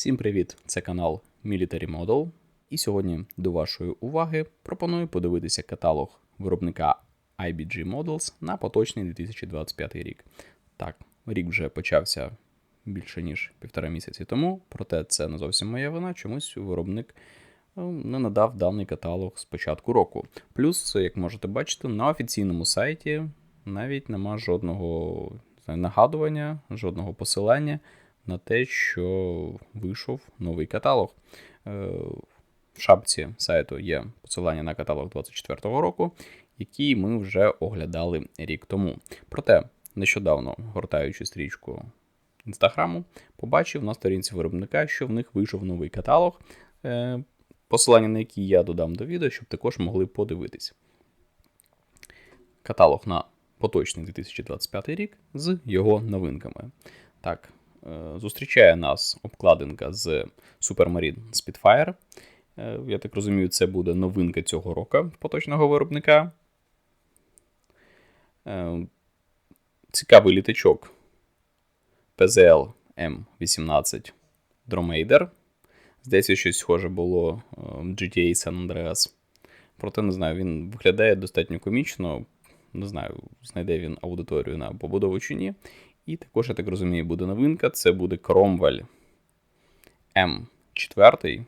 Всім привіт! Це канал Military Model. І сьогодні до вашої уваги пропоную подивитися каталог виробника IBG Models на поточний 2025 рік. Так, рік вже почався більше ніж півтора місяці тому, проте це не зовсім моя вина. Чомусь виробник е, не надав даний каталог з початку року. Плюс, як можете бачити, на офіційному сайті навіть нема жодного нагадування, жодного посилання на те, що вийшов новий каталог. Е, В шапці сайту є посилання на каталог 24-го року, який ми вже оглядали рік тому. Проте, нещодавно, гортаючи стрічку інстаграму, побачив на сторінці виробника, що в них вийшов новий каталог, е, посилання на який я додам до відео, щоб також могли подивитись. Каталог на поточний 2025 рік з його новинками. Так, зустрічає нас обкладинка з Supermarine Spitfire. Е, Я так розумію, це буде новинка цього року поточного виробника. Е, Цікавий літачок PZL M18 Dromader. Здається, щось схоже було е, GTA San Andreas. Проте не знаю, він виглядає достатньо комічно. Не знаю, знайде він аудиторію на побудову чи ні. І також, я так розумію, буде новинка. Це буде Cromwell М4.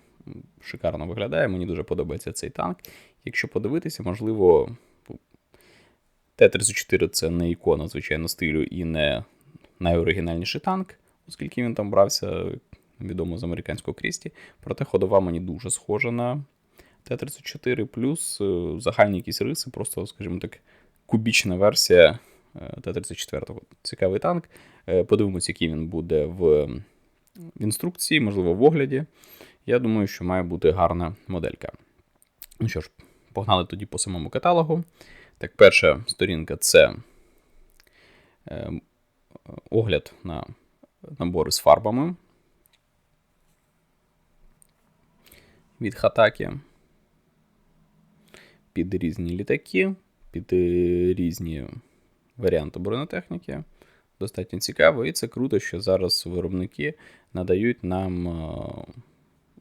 Шикарно виглядає, мені дуже подобається цей танк. Якщо подивитися, можливо, Т-34 це не ікона, звичайно, стилю і не найоригінальніший танк, оскільки він там брався, відомо з американського крісті. Проте ходова мені дуже схожа на Т-34, плюс е, загальні якісь риси, просто, скажімо так, кубічна версія Т-34. Цікавий танк. Е, Подивимось, який він буде в в інструкції, можливо, в огляді. Я думаю, що має бути гарна моделька. Ну що ж, погнали тоді по самому каталогу. Так, перша сторінка це е, огляд на набори з фарбами від Хатакі. Під різні літаки, під е, різні варіанти бронетехніки. Достатньо цікаво, і це круто, що зараз виробники надають нам е,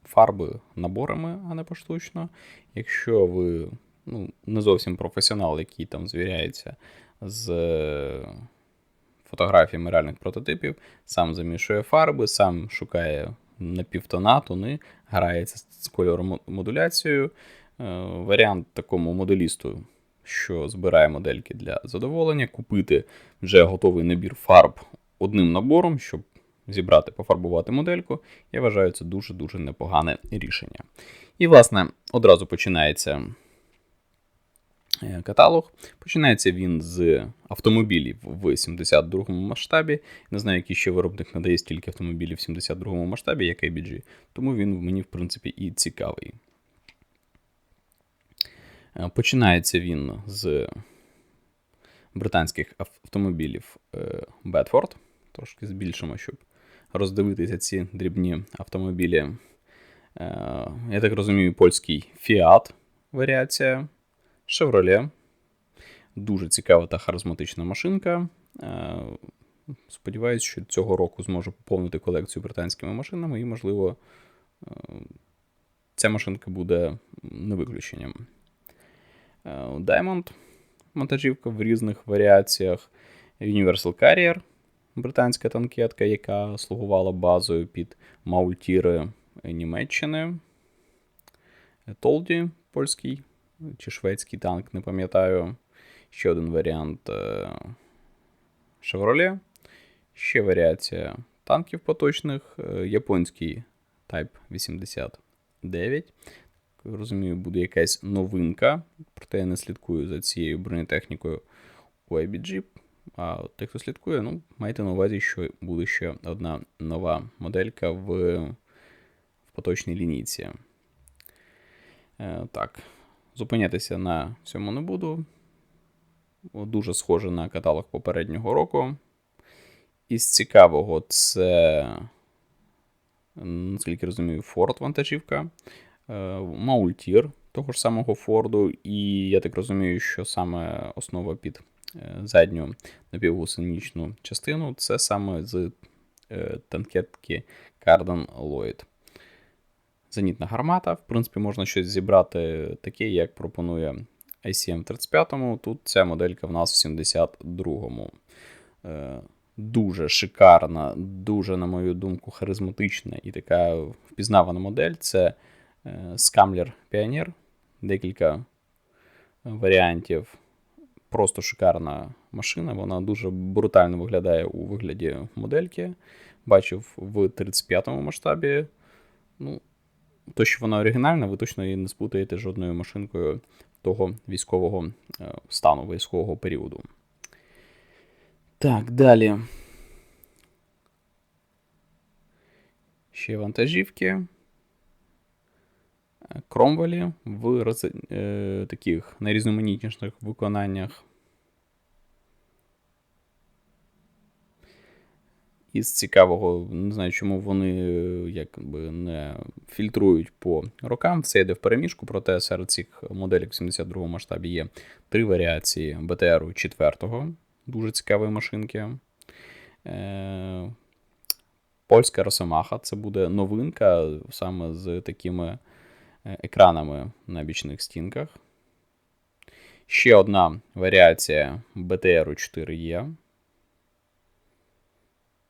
фарби наборами, а не поштучно. Якщо ви ну, не зовсім професіонал, який там звіряється з е, фотографіями реальних прототипів, сам замішує фарби, сам шукає напівтона, тони, грається з кольоромодуляцією. Е, Варіант такому моделісту, що збирає модельки для задоволення, купити вже готовий набір фарб одним набором, щоб зібрати, пофарбувати модельку, я вважаю, це дуже-дуже непогане рішення. І, власне, одразу починається е, каталог. Починається він з автомобілів в 72-му масштабі. Не знаю, який ще виробник надає стільки автомобілів в 72-му масштабі, як IBG, тому він мені, в принципі, і цікавий. Е, Починається він з британських автомобілів Бетфорд. Трошки збільшимо, щоб роздивитися ці дрібні автомобілі. Е, Я так розумію, польський Fiat варіація, Chevrolet. Дуже цікава та харизматична машинка. Е, Сподіваюсь, що цього року зможу поповнити колекцію британськими машинами, і, можливо, ця машинка буде не виключенням. Diamond монтажівка в різних варіаціях. Universal Carrier британська танкетка, яка слугувала базою під Маультіри Німеччини. Толді польський чи шведський танк, не пам'ятаю. Ще один варіант Chevrolet. Ще варіація танків поточних. Японський Type 89. Розумію, буде якась новинка, проте я не слідкую за цією бронетехнікою у IBG. А тих, хто слідкує, ну, майте на увазі, що буде ще одна нова моделька в, в поточній лінійці. Е, Так, зупинятися на всьому не буду. Дуже схоже на каталог попереднього року. Із цікавого, це, наскільки розумію, Ford вантажівка, Маультір того ж самого Форду, і я так розумію, що саме основа під задню напівгусеничну частину це саме з е, танкетки Cardon Lloyd. Зенітна гармата. В принципі, можна щось зібрати таке, як пропонує ICM 35 Тут ця моделька в нас в 72-му. Е, дуже шикарна, дуже, на мою думку, харизматична і така впізнавана модель це Scamler Pioneer. Декілька варіантів. Просто шикарна машина. Вона дуже брутально виглядає у вигляді модельки. Бачив в 35-му масштабі. Ну, То, що вона оригінальна, ви точно її не спутаєте жодною машинкою того військового е, стану, військового періоду. Так, далі. Ще вантажівки. Кромвелі в роз... е, таких найрізноманітніших виконаннях. Із цікавого, не знаю, чому вони якби не фільтрують по рокам, все йде в переміжку, проте серед цих моделей в 72 масштабі є три варіації БТРу 4 дуже цікавої машинки. Е, Польська Росомаха це буде новинка саме з такими Е, екранами на бічних стінках. Ще одна варіація BTR 4E.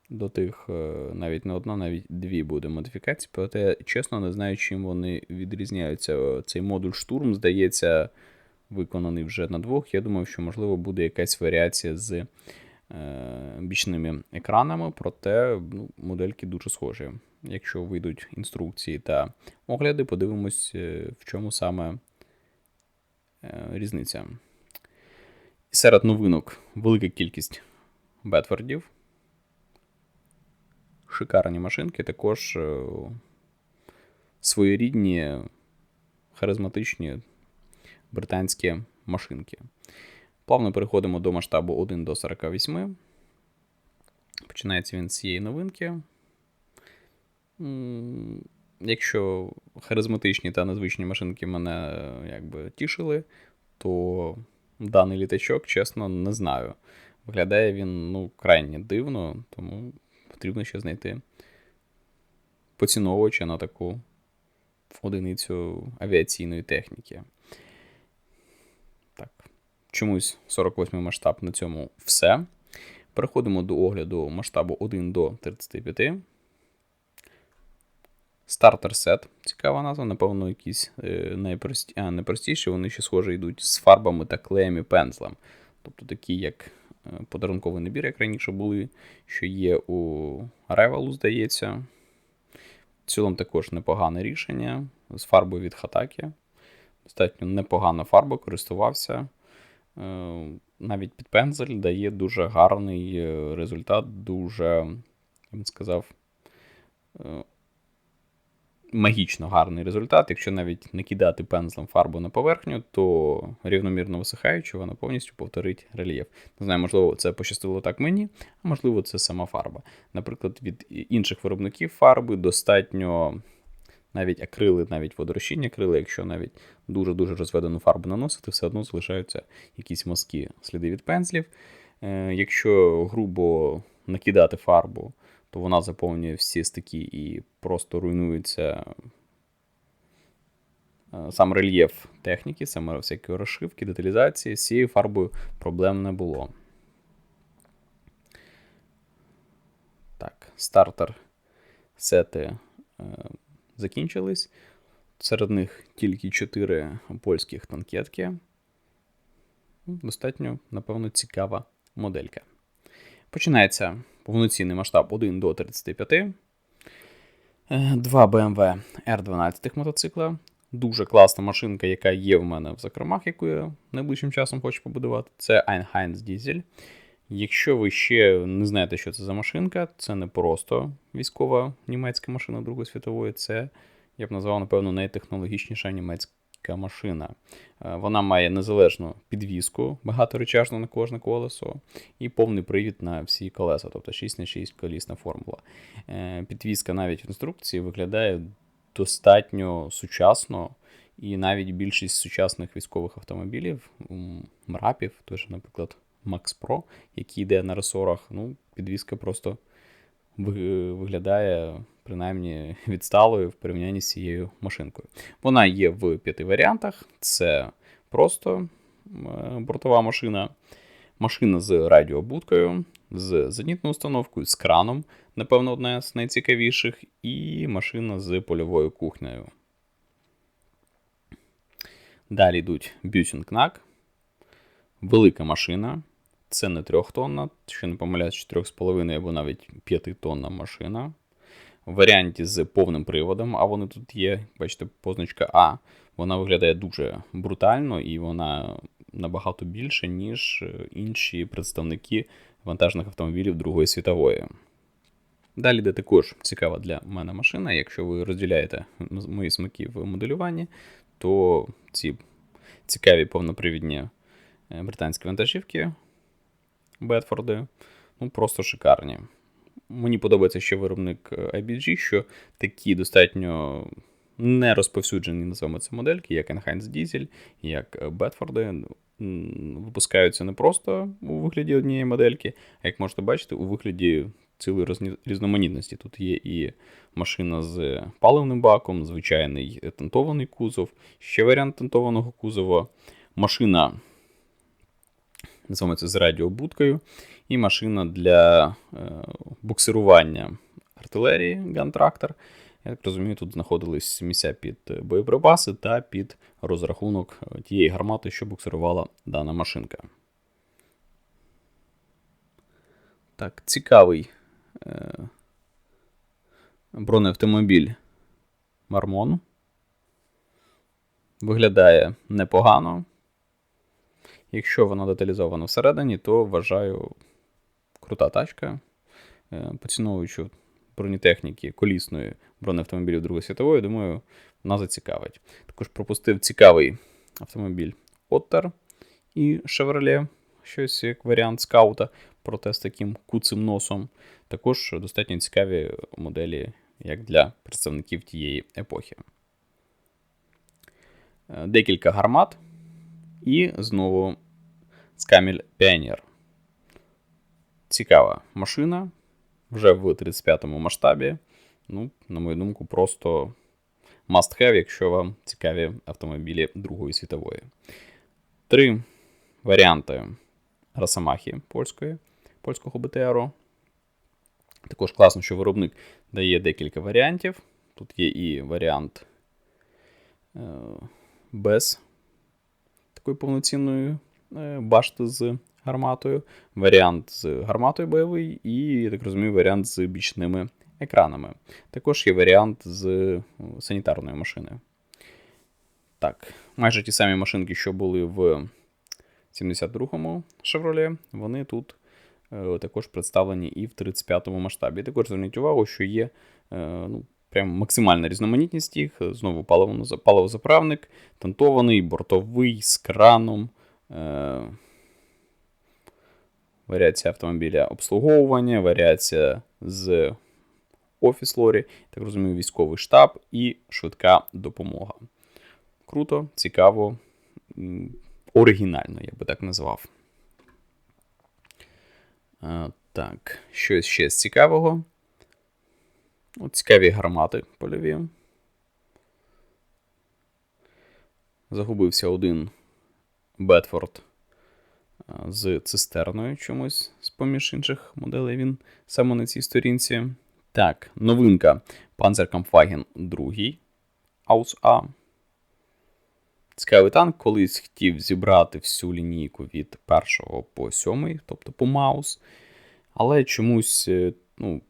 До тих е, навіть не одна, навіть дві буде модифікації, проте чесно не знаю, чим вони відрізняються. Цей модуль штурм, здається, виконаний вже на двох. Я думаю, що, можливо, буде якась варіація з е, бічними екранами, проте ну, модельки дуже схожі якщо вийдуть інструкції та огляди, подивимось, е, в чому саме е, різниця. Серед новинок велика кількість бетфордів. Шикарні машинки, також е, своєрідні, харизматичні британські машинки. Плавно переходимо до масштабу 1 до 48. Починається він з цієї новинки. Якщо харизматичні та незвичні машинки мене якби тішили, то даний літачок, чесно, не знаю. Виглядає він ну, крайне дивно, тому потрібно ще знайти поціновувача на таку одиницю авіаційної техніки. Так, чомусь 48 масштаб на цьому все. Переходимо до огляду масштабу 1 до 35. Стартер сет. Цікава назва, напевно, якісь е, найпрості... а, найпростіші, вони ще схоже йдуть з фарбами та клеєм і пензлем. Тобто такі, як е, подарунковий набір, як раніше були, що є у Arrival, здається. В цілому також непогане рішення з фарбою від Хатакі. Достатньо непогана фарба, користувався. Е, навіть під пензель дає дуже гарний результат, дуже, я б сказав, магічно гарний результат. Якщо навіть не кидати пензлем фарбу на поверхню, то рівномірно висихаючи, вона повністю повторить рельєф. Не знаю, можливо, це пощастило так мені, а можливо, це сама фарба. Наприклад, від інших виробників фарби достатньо. Навіть акрили, навіть водорозчинні акрили, якщо навіть дуже-дуже розведену фарбу наносити, все одно залишаються якісь мазки, сліди від пензлів. Е, якщо грубо накидати фарбу то вона заповнює всі стики і просто руйнується е, сам рельєф техніки, саме всякі розшивки, деталізації. З цією фарбою проблем не було. Так, стартер сети е, закінчились. Серед них тільки 4 польських танкетки. Достатньо, напевно, цікава моделька. Починається повноцінний масштаб 1 до 35. Два BMW R12 мотоцикла. Дуже класна машинка, яка є в мене в закромах, яку я найближчим часом хочу побудувати. Це Einheinz Diesel. Якщо ви ще не знаєте, що це за машинка, це не просто військова німецька машина Другої світової, це, я б назвав, напевно, найтехнологічніша німецька машина. Е, вона має незалежну підвіску, багаторечажну на кожне колесо, і повний привід на всі колеса, тобто 6 на 6 колісна формула. Е, підвіска навіть в інструкції виглядає достатньо сучасно, і навіть більшість сучасних військових автомобілів, мрапів, той же, наприклад, Max Pro, який йде на ресорах, ну, підвіска просто виглядає принаймні відсталою в порівнянні з цією машинкою. Вона є в п'яти варіантах: це просто бортова машина, машина з радіобудкою, з зенітною установкою, з краном, напевно, одна з найцікавіших, і машина з польовою кухнею. Далі йдуть бютінг-нак, велика машина. Це не трьохтонна, що не помиляюсь, 4,5 або навіть 5-тонна машина. В варіанті з повним приводом, а вони тут є, бачите, позначка А. Вона виглядає дуже брутально і вона набагато більше, ніж інші представники вантажних автомобілів Другої світової. Далі йде також цікава для мене машина. Якщо ви розділяєте мої смаки в моделюванні, то ці цікаві повнопривідні е, британські вантажівки Бетфорди ну, просто шикарні. Мені подобається ще виробник IBG, що такі достатньо не розповсюджені, називаємо це модельки, як Enhanced Diesel, як Бетфорди, випускаються не просто у вигляді однієї модельки, а як можете бачити, у вигляді цілої різноманітності. Тут є і машина з паливним баком, звичайний тентований кузов, ще варіант тентованого кузова, машина називаємо це з радіобудкою, і машина для е, буксирування артилерії гантрактор. Я так розумію, тут знаходились місця під боєприпаси та під розрахунок тієї гармати, що буксирувала дана машинка. Так, цікавий е, бронеавтомобіль Мармон. Виглядає непогано. Якщо вона деталізована всередині, то вважаю крута тачка, е, поціновуючи бронетехніки колісної бронеавтомобілів Другої світової, думаю, вона зацікавить. Також пропустив цікавий автомобіль Otter і Chevrolet, щось як варіант скаута, проте з таким куцим носом. Також достатньо цікаві моделі, як для представників тієї епохи. Е, декілька гармат. І знову Скаміль Pioneer. Цікава машина. Вже в 35-му масштабі. Ну, на мою думку, просто must have, якщо вам цікаві автомобілі Другої світової. Три варіанти Росомахи польської, польського БТРу. Також класно, що виробник дає декілька варіантів. Тут є і варіант е, без такої повноцінної е, башти з гарматою, варіант з гарматою бойовий, і, я так розумію, варіант з бічними екранами. Також є варіант з е, санітарної машини. Так, майже ті самі машинки, що були в 72-му Chevrolet, вони тут е, також представлені і в 35-му масштабі. Також зверніть увагу, що є ну, прям максимальна різноманітність їх. Знову паливозаправник, тантований, бортовий, з краном. Е- Варіація автомобіля обслуговування, варіація з офіс лорі, так розумію, військовий штаб і швидка допомога. Круто, цікаво, оригінально, я би так назвав. Е, так, щось ще з цікавого. От Цікаві гармати польові. Загубився один Бетфорд з цистерною чомусь, з поміж інших моделей він саме на цій сторінці. Так, новинка Panzerkampfwagen 2 Aus A. Цікавий танк колись хотів зібрати всю лінійку від 1 по 7, тобто по Маус. Але чомусь е, ну,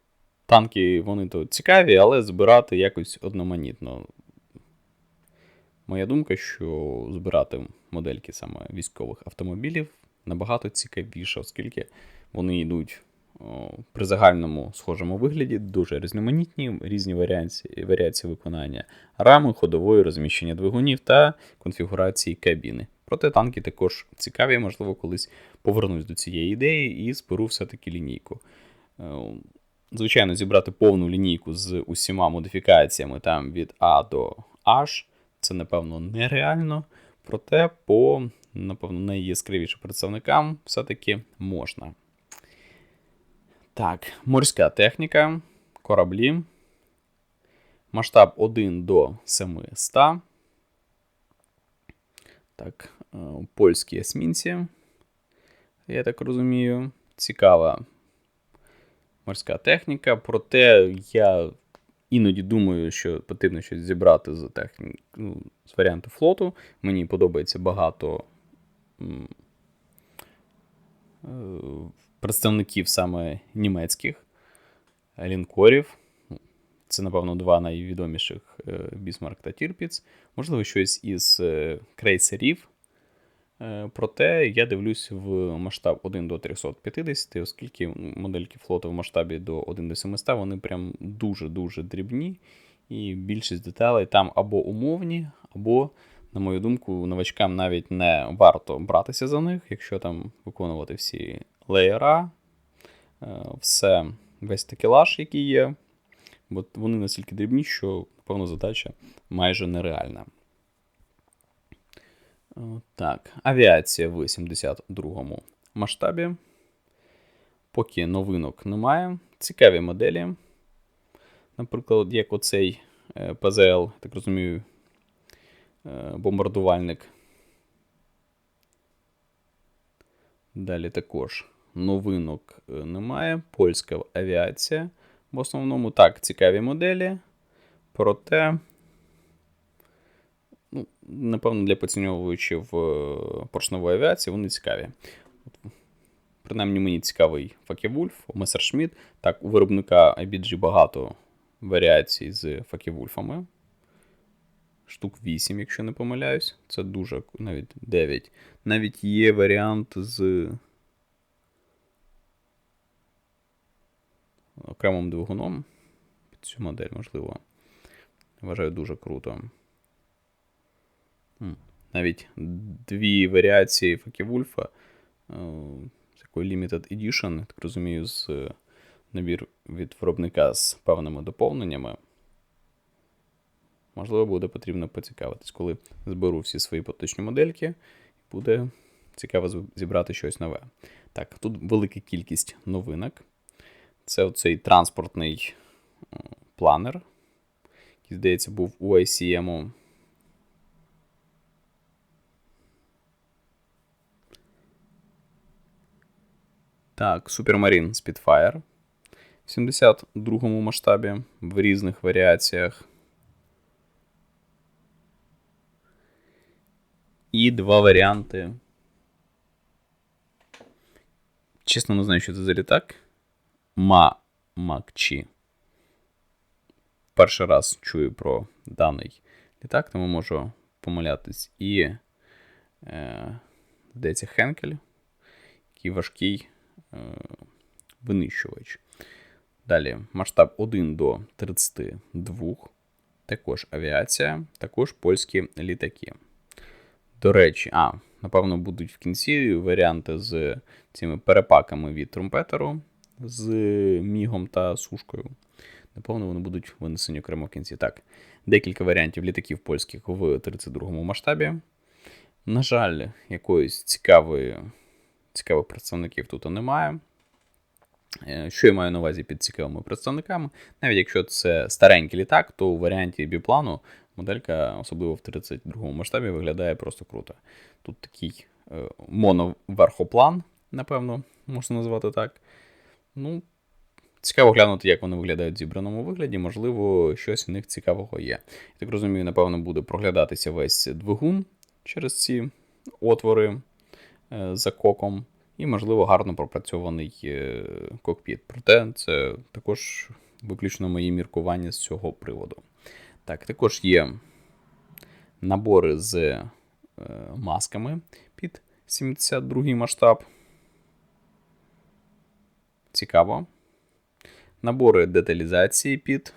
Танки вони то цікаві, але збирати якось одноманітно. Моя думка, що збирати модельки саме військових автомобілів набагато цікавіше, оскільки вони йдуть при загальному схожому вигляді, дуже різноманітні, різні варіації варіації виконання рами, ходової, розміщення двигунів та конфігурації кабіни. Проте танки також цікаві, можливо, колись повернусь до цієї ідеї і зберу все-таки лінійку. Звичайно, зібрати повну лінійку з усіма модифікаціями там від А до H. Це, напевно, нереально. Проте, по, напевно, найяскравішим представникам все-таки можна. Так, морська техніка, кораблі. Масштаб 1 до 700. Так, е, польські есмінці. Я так розумію. Цікава морська техніка. Проте я іноді думаю, що потрібно щось зібрати з техні... ну, з варіанту флоту. Мені подобається багато е, представників саме німецьких лінкорів. Це, напевно, два найвідоміших Бісмарк та Тірпіц. Можливо, щось із е, крейсерів. Е, Проте я дивлюсь в масштаб 1 до 350, оскільки модельки флоту в масштабі до 1 до 700, вони прям дуже-дуже дрібні. І більшість деталей там або умовні, або, на мою думку, новачкам навіть не варто братися за них, якщо там виконувати всі леєра, е, все, весь такелаж, який є. Бо вони настільки дрібні, що, напевно, задача майже нереальна. Так, авіація в 72-му масштабі. Поки новинок немає. Цікаві моделі. Наприклад, як оцей е, ПЗЛ, так розумію, е, бомбардувальник. Далі також новинок е, немає. Польська авіація. В основному так, цікаві моделі. Проте ну, напевно, для поціновувачів поршневої авіації вони цікаві. Принаймні, мені цікавий Факєвульф, Месершміт. Так, у виробника IBG багато варіацій з Факєвульфами. Штук 8, якщо не помиляюсь. Це дуже навіть 9. Навіть є варіант з окремим двигуном. Під цю модель, можливо. Вважаю дуже круто. Навіть дві варіації Факівульфа з Limited Edition, так розумію, з набір від виробника з певними доповненнями. Можливо, буде потрібно поцікавитись, коли зберу всі свої поточні модельки, буде цікаво зібрати щось нове. Так, тут велика кількість новинок. Це оцей транспортний планер, який, здається, був у ICM. Так, Supermarine Spitfire в 72 масштабі в різних варіаціях. І два варіанти. Чесно, не знаю, що це за літак. Ма Макчі. Перший раз чую про даний літак, тому можу помилятись. І, е, здається, Хенкель, який важкий винищувач. Далі масштаб 1 до 32. Також авіація, також польські літаки. До речі, а, напевно, будуть в кінці варіанти з цими перепаками від трумпетеру з мігом та сушкою. Напевно, вони будуть винесені окремо в кінці. Так, декілька варіантів літаків польських в 32 му масштабі. На жаль, якоїсь цікавої, цікавих представників тут немає. Е, що я маю на увазі під цікавими представниками? Навіть якщо це старенький літак, то у варіанті біплану моделька, особливо в 32 му масштабі, виглядає просто круто. Тут такий е, моноверхоплан, напевно, можна назвати так. Ну, Цікаво глянути, як вони виглядають в зібраному вигляді, можливо, щось у них цікавого є. Я так розумію, напевно, буде проглядатися весь двигун через ці отвори за коком, і, можливо, гарно пропрацьований е, кокпіт. Проте це також виключно мої міркування з цього приводу. Так, також є набори з е, масками під 72 масштаб. Цікаво. Набори деталізації під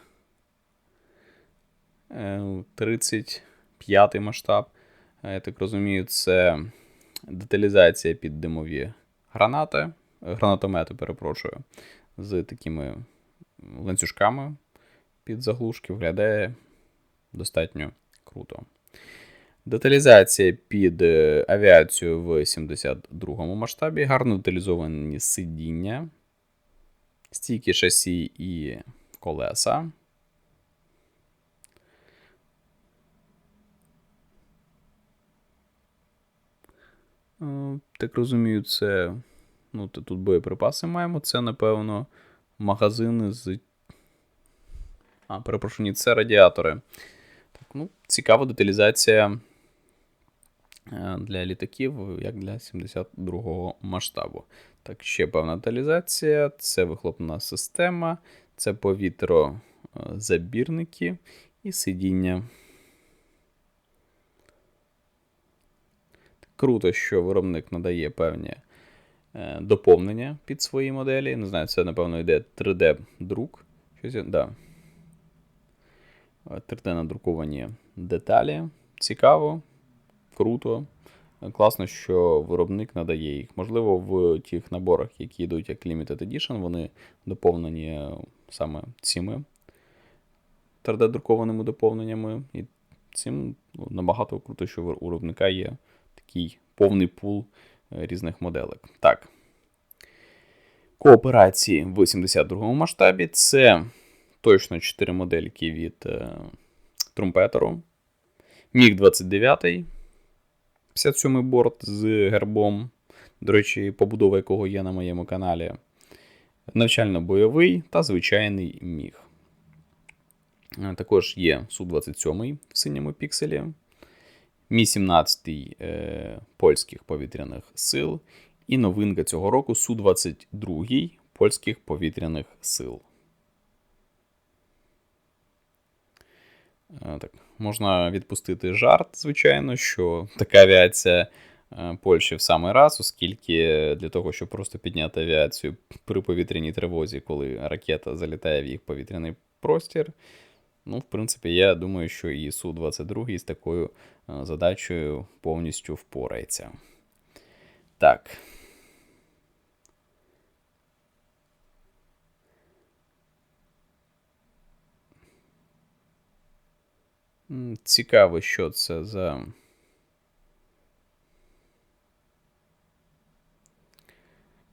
35 масштаб. Я так розумію, це деталізація під димові гранати, гранатомети, перепрошую, з такими ланцюжками під заглушки. Виглядає достатньо круто. Деталізація під авіацію в 72-му масштабі, гарно деталізовані сидіння стійки шасі і колеса. Так розумію, це. Ну, то тут боєприпаси маємо. Це, напевно, магазини з. А, перепрошую, ні, це радіатори. Так, ну, Цікава деталізація е, для літаків, як для 72-го масштабу. Так, ще певна деталізація. Це вихлопна система, це повітрозабірники і сидіння. Круто, що виробник надає певні е, доповнення під свої моделі. Не знаю, це, напевно, йде 3D-друк. Щось, да. 3D надруковані деталі. Цікаво, круто. Класно, що виробник надає їх. Можливо, в тих наборах, які йдуть як Limited Edition, вони доповнені саме цими 3D-друкованими доповненнями. І цим ну, набагато круто, що у виробника є такий повний пул е, різних моделек. Так. Кооперації в 82-му масштабі це точно 4 модельки від е, Трумпетеру. Міг 29 57-й борт з гербом. До речі, побудова якого є на моєму каналі. Навчально-бойовий та звичайний міг. Е, також є Су-27 в синьому пікселі. Мі 17 е, польських повітряних сил. І новинка цього року Су-22 польських повітряних сил. Е, так, Можна відпустити жарт, звичайно, що така авіація е, Польщі в самий раз, оскільки для того, щоб просто підняти авіацію при повітряній тривозі, коли ракета залітає в їх повітряний простір. Ну, в принципі, я думаю, що і Су-22 з такою е, задачею повністю впорається. Так. Цікаво, що це за.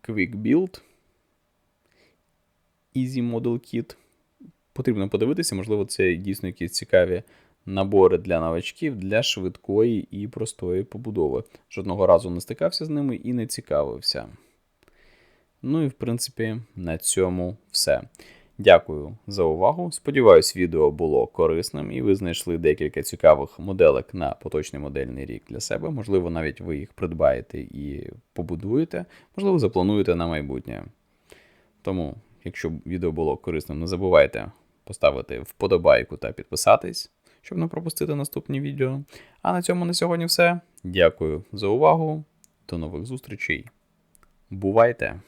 Quick Build. Easy Model Kit потрібно подивитися, можливо, це дійсно якісь цікаві набори для новачків для швидкої і простої побудови. Жодного разу не стикався з ними і не цікавився. Ну і, в принципі, на цьому все. Дякую за увагу. Сподіваюсь, відео було корисним і ви знайшли декілька цікавих моделек на поточний модельний рік для себе. Можливо, навіть ви їх придбаєте і побудуєте, можливо, заплануєте на майбутнє. Тому, якщо відео було корисним, не забувайте поставити вподобайку та підписатись, щоб не пропустити наступні відео. А на цьому на сьогодні все. Дякую за увагу. До нових зустрічей. Бувайте!